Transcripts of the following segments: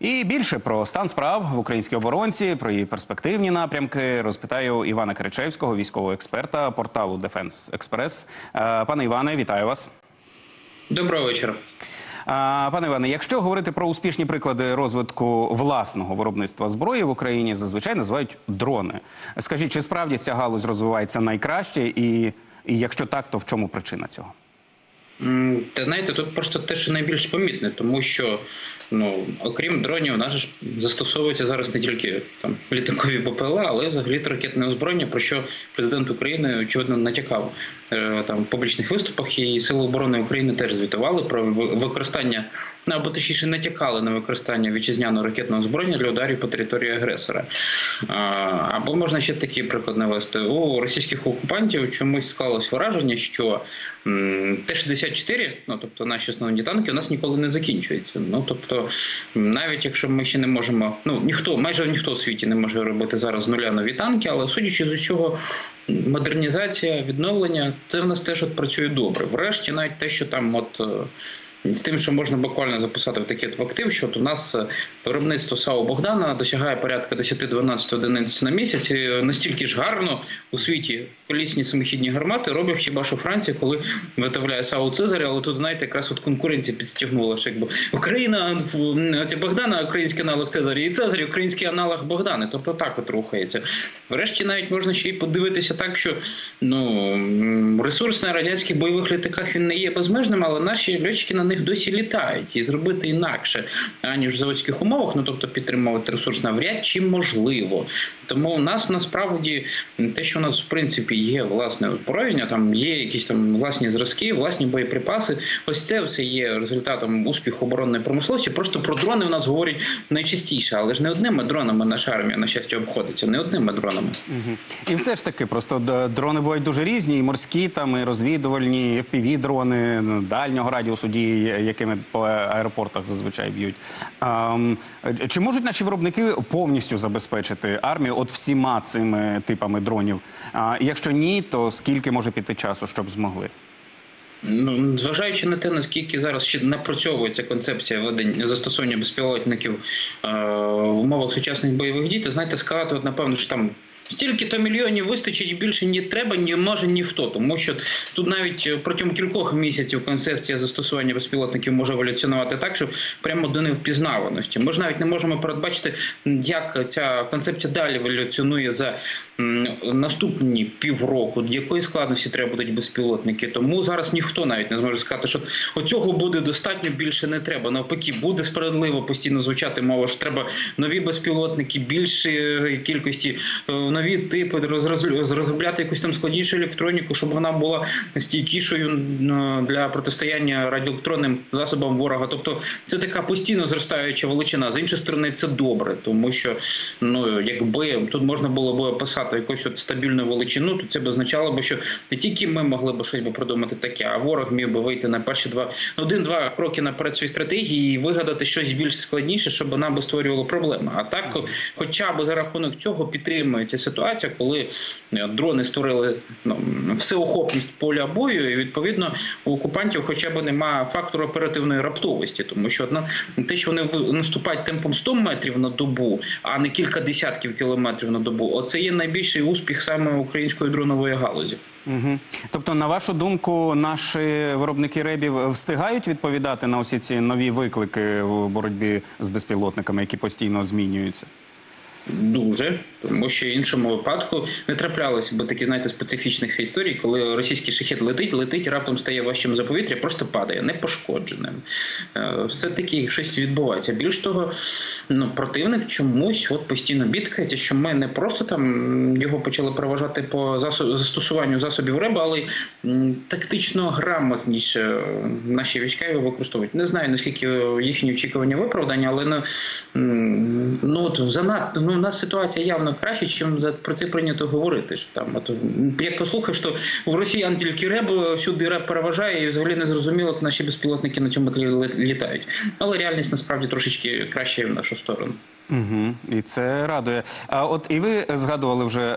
І більше про стан справ в українській оборонці, про її перспективні напрямки розпитаю Івана Киричевського, військового експерта порталу Дефенс Експрес. Е, Пане Іване, вітаю вас. Доброго вечора. А, Пане Іване, якщо говорити про успішні приклади розвитку власного виробництва зброї в Україні, зазвичай називають дрони. Скажіть, чи справді ця галузь розвивається найкраще, і, і якщо так, то в чому причина цього? Та знаєте, тут просто те, що найбільш помітне, тому що ну окрім дронів, нас ж застосовується зараз не тільки там літакові БПЛА, але взагалі ракетне озброєння, про що президент України очевидно натякав е, там в публічних виступах, і Сили оборони України теж звітували про використання ну, або точніше натякали на використання вітчизняного ракетного озброєння для ударів по території агресора. Або можна ще такий приклад навести у російських окупантів. Чомусь склалось враження, що Т-60 Т-54, ну тобто наші основні танки, у нас ніколи не закінчується. Ну тобто, навіть якщо ми ще не можемо, ну ніхто, майже ніхто в світі не може робити зараз з нуля нові танки, але судячи з усього, модернізація, відновлення, це в нас теж от працює добре. Врешті, навіть те, що там от. Е, з тим, що можна буквально записати в от в актив, що у нас е, виробництво САУ Богдана досягає порядка 10-12 одиниць на місяць. І настільки ж гарно у світі колісні самохідні гармати роблять хіба що Франція, коли виготовляє САУ Цезарь, але тут, знаєте, якраз от конкуренція підстягнула, що якби Україна Богдана, український аналог Цезаря, і Цезарь, український аналог Богдани. Тобто так от рухається. Врешті навіть можна ще й подивитися так, що ну ресурс на радянських бойових літаках він не є безмежним, але наші льотчики на них досі літають і зробити інакше аніж в заводських умовах. Ну тобто підтримувати ресурс навряд чи можливо. Тому у нас насправді те, що у нас в принципі є власне озброєння, там є якісь там власні зразки, власні боєприпаси. Ось це все є результатом успіху оборонної промисловості. Просто про дрони в нас говорять найчастіше, але ж не одними дронами наша армія на щастя обходиться, не одними дронами. І все ж таки, просто дрони бувають дуже різні, і морські, там, і розвідувальні, і FPV-дрони ну, дальнього радіусу дії, якими по аеропортах зазвичай б'ють. Е, чи можуть наші виробники повністю забезпечити армію от всіма цими типами дронів? Якщо ні, то скільки може піти часу, щоб змогли? Ну, зважаючи на те, наскільки зараз ще напрацьовується концепція ведення застосування безпілотників е, в умовах сучасних бойових дій, то знаєте, сказати, напевно, що там стільки то мільйонів вистачить більше ні треба, ні може ніхто. Тому що тут навіть протягом кількох місяців концепція застосування безпілотників може еволюціонувати так, що прямо до невпізнаваності. Ми ж навіть не можемо передбачити, як ця концепція далі еволюціонує за наступні півроку, якої складності треба будуть безпілотники. Тому зараз ніхто навіть не зможе сказати, що оцього буде достатньо, більше не треба. Навпаки, буде справедливо постійно звучати мова, що треба нові безпілотники, більшої кількості, е, нові типи, розробляти якусь там складнішу електроніку, щоб вона була стійкішою м, для протистояння радіоелектронним засобам ворога. Тобто це така постійно зростаюча величина. З іншої сторони, це добре, тому що ну якби тут можна було б описати якусь от стабільну величину, то це б означало б, що не тільки ми могли б щось би придумати таке, а ворог міг би вийти на перші два один-два кроки наперед своїй стратегії і вигадати щось більш складніше, щоб нам би створювало проблеми. А так, хоча б за рахунок цього підтримується ситуація, коли е, дрони створили ну, всеохопність поля бою, і відповідно у окупантів хоча б немає фактору оперативної раптовості, тому що одна те, що вони наступають темпом 100 метрів на добу, а не кілька десятків кілометрів на добу, оце є найбільший успіх саме української дронової галузі. Угу. Тобто, на вашу думку, наші виробники ребів встигають відповідати на усі ці нові виклики в боротьбі з безпілотниками, які постійно змінюються? Дуже, тому що в іншому випадку не траплялося б такі, знаєте, специфічних історій, коли російський шахет летить, летить, раптом стає важчим за повітря, просто падає, непошкодженим. Е, Все-таки щось відбувається. Більш того, ну, противник чомусь от постійно бідкається, що ми не просто там його почали проважати по застосуванню засобів риби, але й тактично грамотніше наші війська його використовують. Не знаю, наскільки їхні очікування виправдані, але ну, ну от занадто ну, у нас ситуація явно краще, чим за про це прийнято говорити. Що там от, як послухаєш, то у росіян тільки реб всюди реб переважає, і взагалі не зрозуміло, як наші безпілотники на цьому літають. Але реальність насправді трошечки краще в нашу сторону. Угу. І це радує. А от і ви згадували вже е,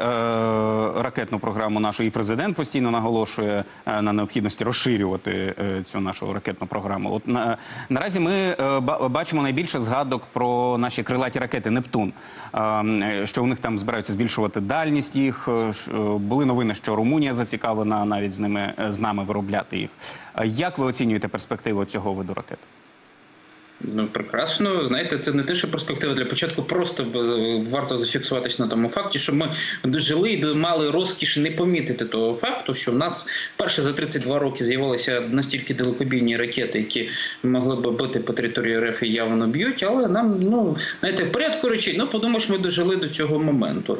ракетну програму нашу, і президент постійно наголошує е, на необхідності розширювати е, цю нашу ракетну програму. От на, наразі ми е, бачимо найбільше згадок про наші крилаті ракети Нептун, е, що у них там збираються збільшувати дальність їх. е, е, Були новини, що Румунія зацікавлена навіть з ними е, з нами виробляти їх. Як ви оцінюєте перспективу цього виду ракет? Ну, прекрасно. Знаєте, це не те, що перспектива для початку. Просто б- варто зафіксуватись на тому факті, що ми дожили і мали розкіш не помітити того факту, що в нас вперше за 32 роки з'явилися настільки далекобійні ракети, які могли б бити по території РФ і явно б'ють. Але нам, ну знаєте, в порядку речей, ну подумаєш, ми дожили до цього моменту.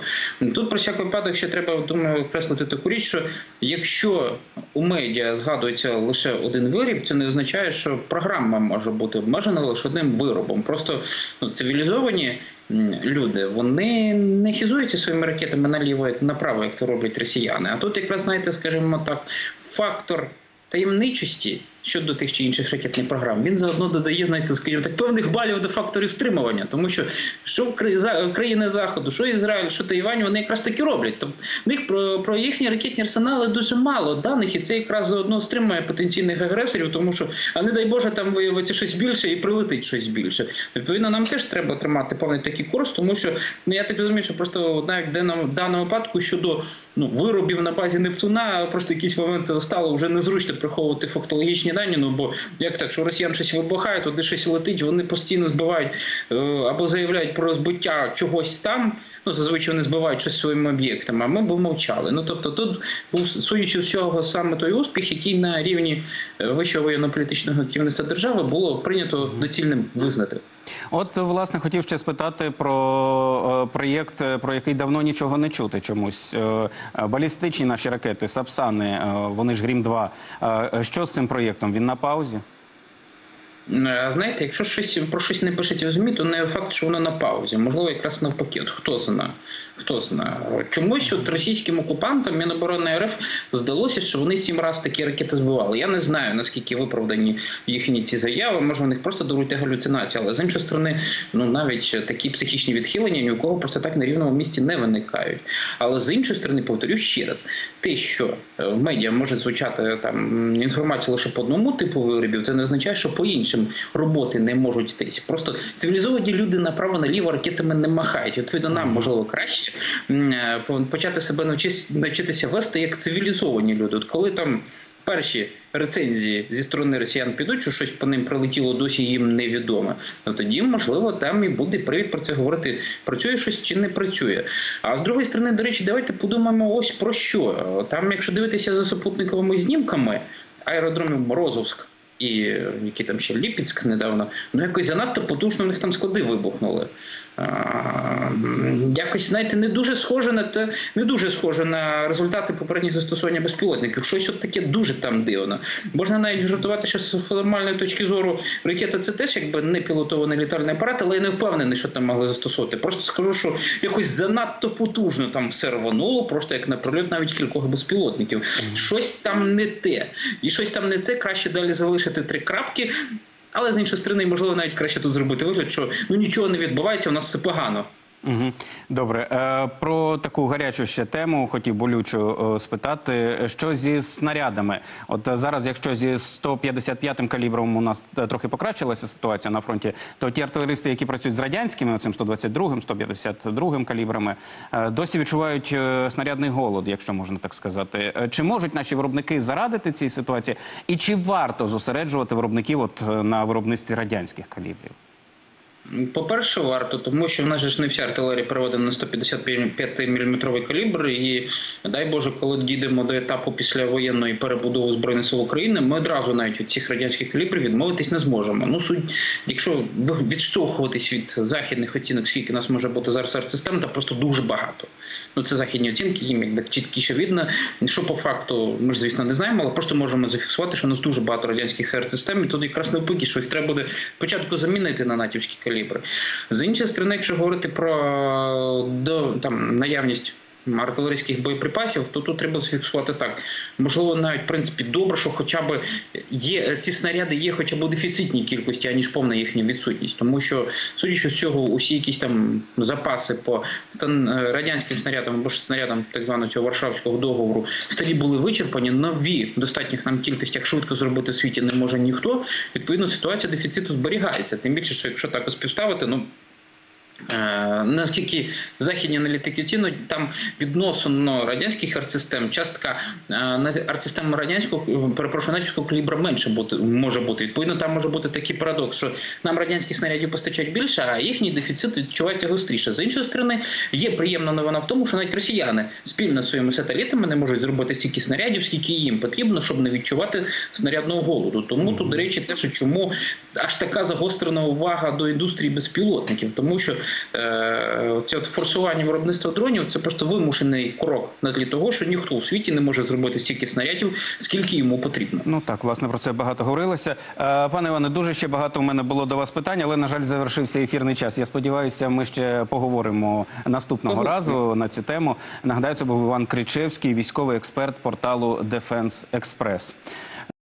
Тут про всяк випадок ще треба думаю, окреслити таку річ, що якщо у медіа згадується лише один виріб, це не означає, що програма може бути обмежена лише одним виробом. Просто ну, цивілізовані люди вони не хізуються своїми ракетами наліво як направо, як це роблять росіяни. А тут якраз знаєте, скажімо так, фактор таємничості щодо тих чи інших ракетних програм, він заодно додає, знаєте, скажімо так, певних балів до факторів стримування, тому що що країни заходу, що Ізраїль, що Тайвань, вони якраз таки роблять. Тобто в них про, про їхні ракетні арсенали дуже мало даних, і це якраз заодно стримує потенційних агресорів, тому що, а не дай Боже, там виявиться щось більше і прилетить щось більше. Відповідно, нам теж треба тримати певний такий курс, тому що ну я так розумію, що просто навіть в даному випадку щодо ну виробів на базі Нептуна, просто якийсь момент стало вже незручно приховувати фактологічні дані. Ну бо як так, що росіян щось вибухає, туди щось летить, вони постійно збивають е, або заявляють про збиття чогось там. Ну зазвичай вони збивають щось своїми об'єктами. А ми б мовчали. Ну тобто, тут був судячи всього саме той успіх, який на рівні е, вищого воєнно-політичного керівництва держави було прийнято доцільним визнати. От, власне, хотів ще спитати про е, проєкт, про який давно нічого не чути чомусь. Балістичні наші ракети, Сапсани, вони ж Грім 2 Е, Що з цим проєктом? Він на паузі? Е, Знаєте, якщо щось про щось не пишеться в ЗМІ, то не факт, що воно на паузі. Можливо, якраз навпаки. От Хто знає? Хто знає? Чомусь от російським окупантам Міноборони РФ здалося, що вони сім разів такі ракети збивали. Я не знаю наскільки виправдані їхні ці заяви. Може, у них просто даруйте галюцинації, але з іншої сторони, ну навіть такі психічні відхилення ні у кого просто так на рівному місці не виникають. Але з іншої сторони, повторю ще раз, те, що е, в медіа може звучати там інформація лише по одному типу виробів, це не означає, що по іншим роботи не можуть йтися. Просто цивілізовані люди направо наліво ракетами не махають. Відповідно, нам можливо краще е, почати себе навчись- навчитися вести як цивілізовані люди. От коли там. Перші рецензії зі сторони росіян підуть, що щось по ним прилетіло, досі їм невідомо. Ну тоді, можливо, там і буде привід про це говорити, працює щось чи не працює. А з другої сторони, до речі, давайте подумаємо ось про що. Там, якщо дивитися за супутниковими знімками аеродромів Морозовськ. І які там ще Ліпецьк недавно, ну якось занадто потужно в них там склади вибухнули. Якось, знаєте, не дуже схоже на те, не дуже схоже на результати попередніх застосування безпілотників. Щось от таке дуже там дивно. Можна навіть жартувати, що з формальної точки зору ракета це теж якби не пілотований літальний апарат, але я не впевнений, що там могли застосовувати. Просто скажу, що якось занадто потужно там все рвануло, просто як на прольот навіть кількох безпілотників. Щось там не те. І щось там не те, краще далі залишити три крапки. Але з іншої сторони, можливо, навіть краще тут зробити вигляд, що ну нічого не відбувається, у нас все погано. Добре, е, про таку гарячу ще тему хотів болючу е, спитати. Що зі снарядами? От е, зараз, якщо зі 155-м калібром у нас трохи покращилася ситуація на фронті, то ті артилеристи, які працюють з радянськими, оцим 122-м, 152-м калібрами, досі відчувають снарядний голод, якщо можна так сказати. Чи можуть наші виробники зарадити цій ситуації, і чи варто зосереджувати виробників от на виробництві радянських калібрів? По-перше, варто, тому що в нас ж не вся артилерія переведена на 155 мм калібр, і дай Боже, коли дійдемо до етапу після воєнної перебудови збройних сил України, ми одразу навіть від цих радянських калібрів відмовитись не зможемо. Ну суть, якщо відштовхуватись від західних оцінок, скільки нас може бути зараз артсистем, то просто дуже багато. Ну це західні оцінки, їм якби чіткіше видно. Що по факту, ми ж звісно не знаємо, але просто можемо зафіксувати, що у нас дуже багато радянських артсистем, і тут якраз навпаки, що їх треба буде спочатку замінити на натівські калібри. Калібри. З іншої сторони, якщо говорити про до там наявність. Артилерійських боєприпасів, то тут треба зафіксувати так. Можливо, навіть в принципі добре, що хоча б є ці снаряди є хоча б у дефіцитній кількості, аніж повна їхня відсутність. Тому що, судячи з цього, усі якісь там запаси по е, радянським снарядам або ж снарядам так званого цього Варшавського договору старі були вичерпані. Нові достатніх нам кількостях швидко зробити в світі не може ніхто. Відповідно, ситуація дефіциту зберігається. Тим більше, що якщо так співставити, ну. Е, Наскільки західні аналітики цінують, там відносно радянських артсистем частка е, на артсистем радянського перепрошую натівського калібра менше бути може бути. Відповідно, там може бути такий парадокс, що нам радянських снарядів постачають більше, а їхній дефіцит відчувається гостріше. З іншої сторони, є приємна новина в тому, що навіть росіяни спільно з своїми сателітами не можуть зробити стільки снарядів, скільки їм потрібно, щоб не відчувати снарядного голоду. Тому тут, до речі, те, що чому аж така загострена увага до індустрії безпілотників, тому що е, це от форсування виробництва дронів це просто вимушений крок на тлі того, що ніхто у світі не може зробити стільки снарядів, скільки йому потрібно. Ну так, власне, про це багато говорилося. Е, Пане Іване, дуже ще багато в мене було до вас питань, але на жаль, завершився ефірний час. Я сподіваюся, ми ще поговоримо наступного разу на цю тему. Нагадаю, це був Іван Кричевський, військовий експерт порталу Defense Express.